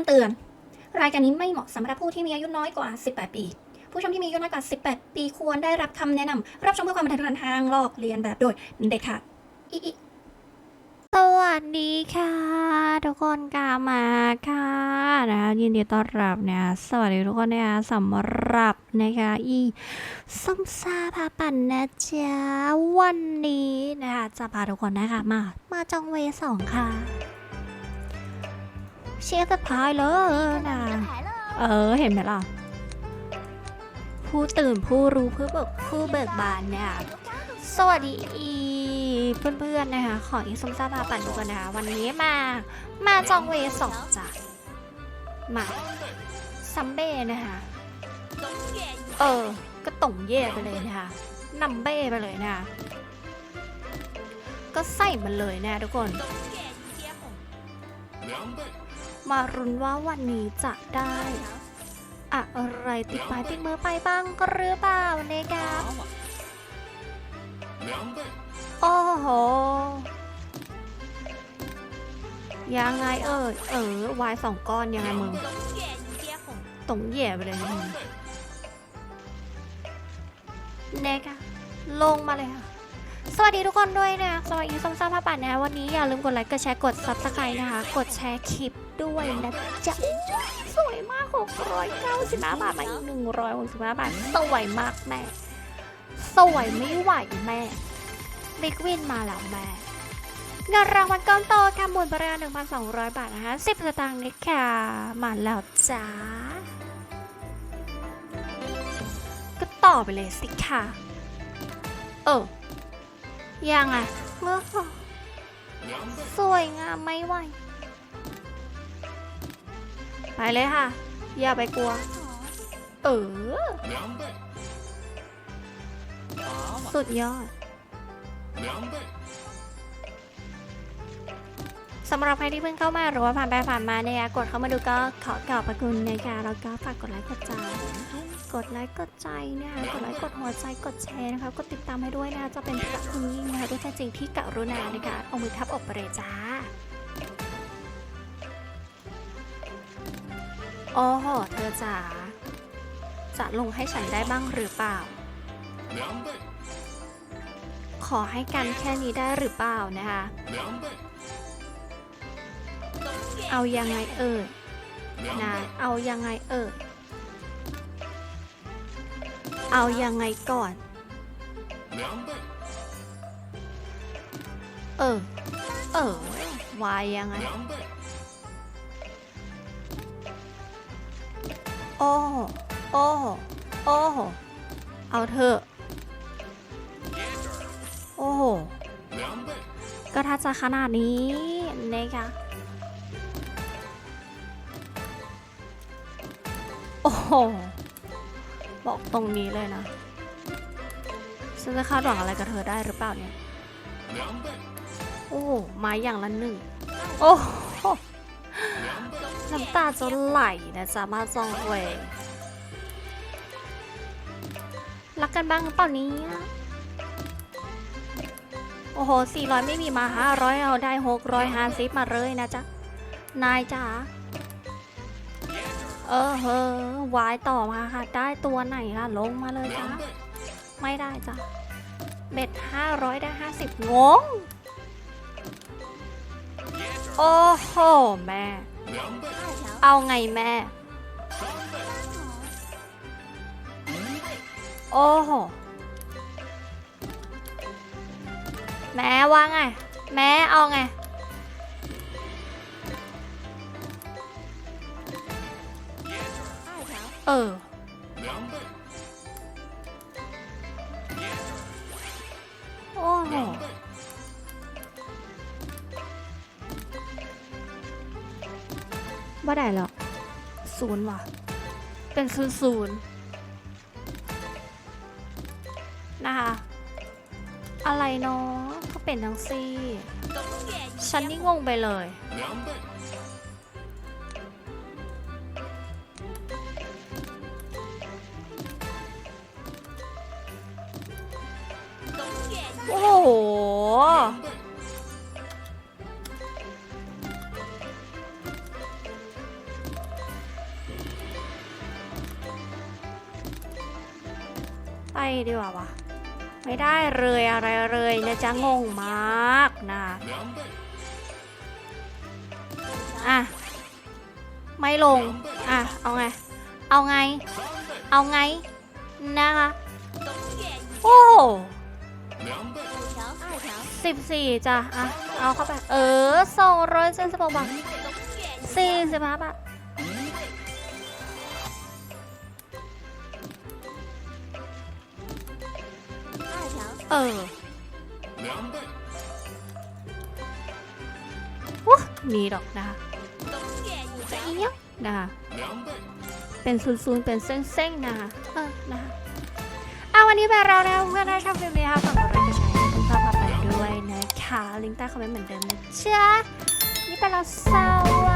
ำเตือน รายการนี้ไม่เหมาะสำหรับผู้ที่มีอายุน้อยกว่า 18 ปี ผู้ชมที่มีอายุน้อยกว่า 18 ปีควรได้รับคำแนะนำรับชมเพื่อความบันเทิงทางลอกเลียนแบบโดยเด็ดขาดอิอิสวัสดีค่ะ ทุกคนกลับมาค่ะนะคะยินดีต้อนรับนะสวัสดีทุกคนนะคะสำหรับนะคะอีส้มซาพาปั่นนะจ๊ะวันนี้นะคะจะพาทุกคนนะคะมา มาจองเวสองค่ะ เชียร์สะพายเลยนะเออเห็นไหมล่ะ ผู้ตื่นผู้รู้ผู้เบิกผู้เบิกบานเนี่ยสวัสดีอีเพื่อนๆนะคะขออีส้มซ่าพาปั่นดูกันนะคะวันนี้มา มาจองเวสองจ้ะมาซัมเบ้นะคะเออ ก็ต่งเย่ไปเลยนะคะนำเบ้ไปเลยนะคะก็ใส่มันเลยนะทุกคน มารุนว่าวันนี้จะได้ อะไรติดไม้ติดมือไปบ้างหรือเปล่านะคะโอ้โห ยังไงเออเออวายสองก้อนยังไงมึงตงแย่ไปเลยเนกะลงมาเลยค่ะ สวัสดีทุกคนด้วยนะสวัสดีส้มซ่าผ้าป่านนะ วันนี้อย่าลืมกดไลค์ กดแชร์ กดซับสไครต์นะคะ กดแชร์คลิปด้วยนะจ๊ะสวยมาก 695 บาทมาอีก 165 บาท สวยมากแม่ สวยไม่ไหวแม่บิ๊กวินมาแล้วแม่เงินรางวัลก้อนโตค่ะมูลประมาณ1,200 บาทนะคะ 10 สตางค์นี่ค่ะ มาแล้วจ้า ก็ต่อไปเลยสิค่ะ เออ ยังอะเมื่อสวยงามไม่ไหว ไปเลยค่ะ อย่าไปกลัว เออ สุดยอดสำหรับใครที่เพิ่งเข้ามาหรือว่าผ่านไปผ่านมาเนี่ยกดเข้ามาดูก็ขอขอบพระคุณนะคะแล้วก็ฝากกดไลค์กดใจ กดไลค์กดใจนะคะกดไลค์กดหัวใจกดแชร์นะคะกดติดตามให้ด้วยนะคะจะเป็นพระคุณยิ่งนะคะด้วยใจจริงที่กรุณานะคะเอามือทับอกไปเลยจ้าโอ้โหเธอจ๋าจะลงให้ฉันได้บ้างหรือเปล่า ขอให้กันแค่นี้ได้หรือเปล่านะคะ เอายังไงเอ่ยนะเอายังไงเอ่ย เอายังไงก่อน เออ เออ วายยังไง โอ้โหโอ้โหโอ้โหเอาเถอะ โอ้โห ก็ถ้าจะขนาดนี้นะคะโอ้โห บอกตรงนี้เลยนะฉันจะคาดหวังอะไรกับเธอได้หรือเปล่าเนี่ย โอ้ไม้อย่างละหนึ่ง โอ้โหน้ำตาจะไหลนะจ๊ะมาจองเวยรักกันบ้างหรือเปล่านี้ โอ้โห 400 ไม่มีมา 500 เอาได้ 650 มาเลยนะจ๊ะ นายจ๋า เออเฮ้อวายต่อมาค่ะ ได้ตัวไหนล่ะ ลงมาเลยจ้ะไม่ได้จ้ะเบ็ด500ได้50งง โอ้โห แม่ เอาไงแม่ โอ้โห แม่ว่าไง แม่เอาไง เออ โอ้โหว่าได้หรอกศูนย์ว่ะ เป็นศูนย์ศูนย์นะคะ อะไรเนาะก็เป็นทั้งซี่ ฉันนี่งงไปเลย ไปดีกว่าวะไม่ได้เลยอะไรเลยนะจะงงมากนะอะไม่ลง อะ เอาไง เอาไง เอาไง นะคะ โอ้ สิบสี่จ้ะอะเอาเข้าไป เออสองร้อยเจ็ดสิบหกบาทสี่สิบห้าบาทเออวะมีดอกนะคะจะอีกยังนะคะเป็นซูนๆเป็นเส้นๆนะคะเออนะคะเอาวันนี้ไปเราแล้วเพื่อนถ้าชอบคลิปนี้ค่ะฝากกดไลค์ นะคะ ลิงก์ใต้คอมเมนต์เหมือนเดิมนะจ๊ะนี่ไปแล้วสวัส